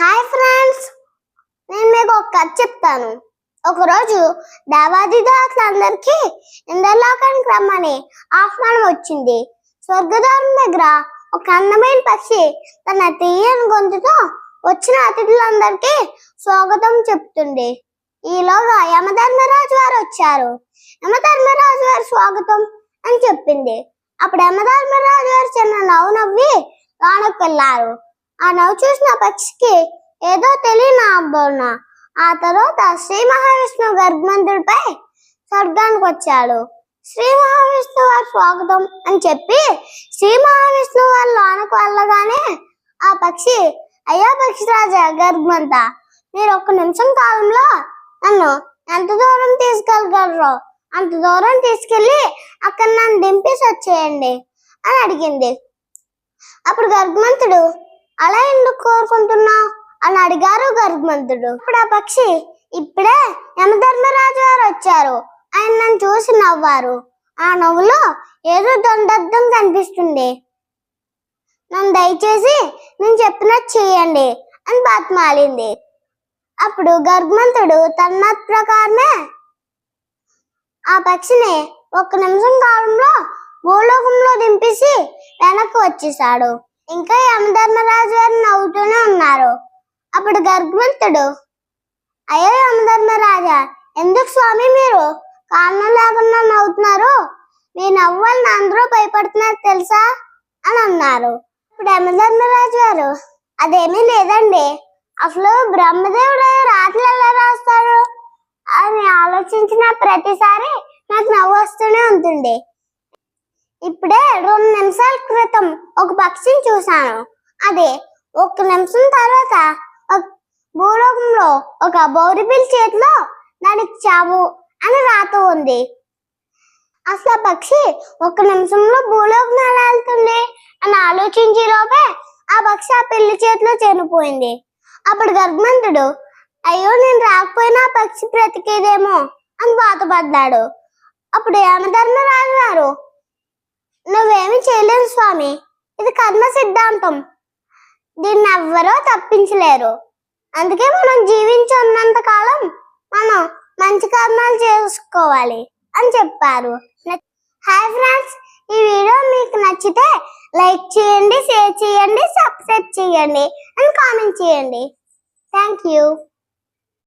Hi friends నేను మీకు ఒక కథ చెప్తాను. ఒకరోజు దేవాదిదేవతలందరికీ ఇంద్రలోకానికి రమ్మని ఆహ్వానం వచ్చింది. స్వర్గద్వారం దగ్గర ఒక అందమైన పక్షి తన తీయని గొంతుతో వచ్చిన అతిథులందరికీ స్వాగతం చెప్తుంది. ఈలోగా యమధర్మరాజు వారు వచ్చారు. యమధర్మరాజు వారి స్వాగతం అని చెప్పింది. అప్పుడు యమధర్మరాజు గారు చిన్న నవ్వు నవ్వి లోనకు వెళ్ళారు ఆ నవ్వు చూసిన పక్షికి ఏదో తెలియని ఆందోళన. ఆ తర్వాత శ్రీ మహావిష్ణువు గర్భమంతుడిపై స్వర్గానికి వచ్చాడు. శ్రీ మహావిష్ణు వారి స్వాగతం అని చెప్పి శ్రీ మహావిష్ణు వారి లోనకు వెళ్ళగానే ఆ పక్షి అయ్యా పక్షిరాజా గర్భమంత మీరు ఒక్క నిమిషం కాలంలో నన్ను ఎంత దూరం తీసుకెళ్ళగలరు అంత దూరం తీసుకెళ్ళి అక్కడ నన్ను దింపేసి వచ్చేయండి అని అడిగింది. అప్పుడు గర్భమంతుడు అలా ఎందుకు కోరుకుంటున్నావు? అని అడిగారు గర్భమంతుడు ఇప్పుడు ఆ పక్షి ఇప్పుడే యమధర్మరాజు గారు వచ్చారు. ఆయన నన్ను చూసి నవ్వారు. ఆ నవ్వులో ఏదో దొండర్థం కనిపిస్తుంది. నన్ను దయచేసి నేను చెప్పినట్టు చేయండి అని బతిమాలింది. అప్పుడు గర్భమంతుడు తన ప్రకారమే ఆ పక్షిని ఒక్క నిమిషం కాలంలో భూలోకంలో దింపేసి వెనక్కి వచ్చేసాడు ఇంకా యమధర్మరాజు గారు నవ్వుతూనే ఉన్నారు. అప్పుడు గర్భవంతుడు అయ్యో యమధర్మరాజా ఎందుకు స్వామి మీరు? కారణం లేకుండా నవ్వుతున్నారు. మీ నవ్వు వలన అందరూ భయపడుతున్నారు తెలుసా? అని అన్నారు. ఇప్పుడు యమధర్మరాజు గారు అదేమీ లేదండి. అసలు బ్రహ్మదేవుడు రాత్రి ఎలా రాస్తాడు? అని ఆలోచించిన ప్రతిసారి నాకు నవ్వు వస్తూనే ఉంటుంది. ఇప్పుడే రెండు నిమిషాలు ఒక పక్షిని చూశాను. అదే ఒక నిమిషం తర్వాత భూలోకంలో ఒక బౌరిబిల్ చేతిలో దానికి చావు అని రాత ఉంది. అసలు ఆ పక్షి ఒక నిమిషంలో భూలోకం ఎలా వెళ్తుంది అని ఆలోచించే లోపే ఆ పక్షి ఆ పిల్లి చేతిలో చనిపోయింది. అప్పుడు గర్భమంతుడు అయ్యో నేను రాకపోయినా ఆ పక్షి బ్రతికేదేమో అని బాధపడ్డాడు. అప్పుడు యమధర్మరాజు గారు నువ్వేమి చేయలేను స్వామి ఇది కర్మ సిద్ధాంతం. దీన్ని ఎవ్వరూ తప్పించలేరు. అందుకే మనం జీవించి ఉన్నంత కాలం మనం మంచి కర్మాలు చేసుకోవాలి అని చెప్పారు. హాయ్ ఫ్రెండ్స్ ఈ వీడియో మీకు నచ్చితే లైక్ చేయండి షేర్ చేయండి సబ్స్క్రైబ్ చేయండి అండ్ కామెంట్ చేయండి. Thank you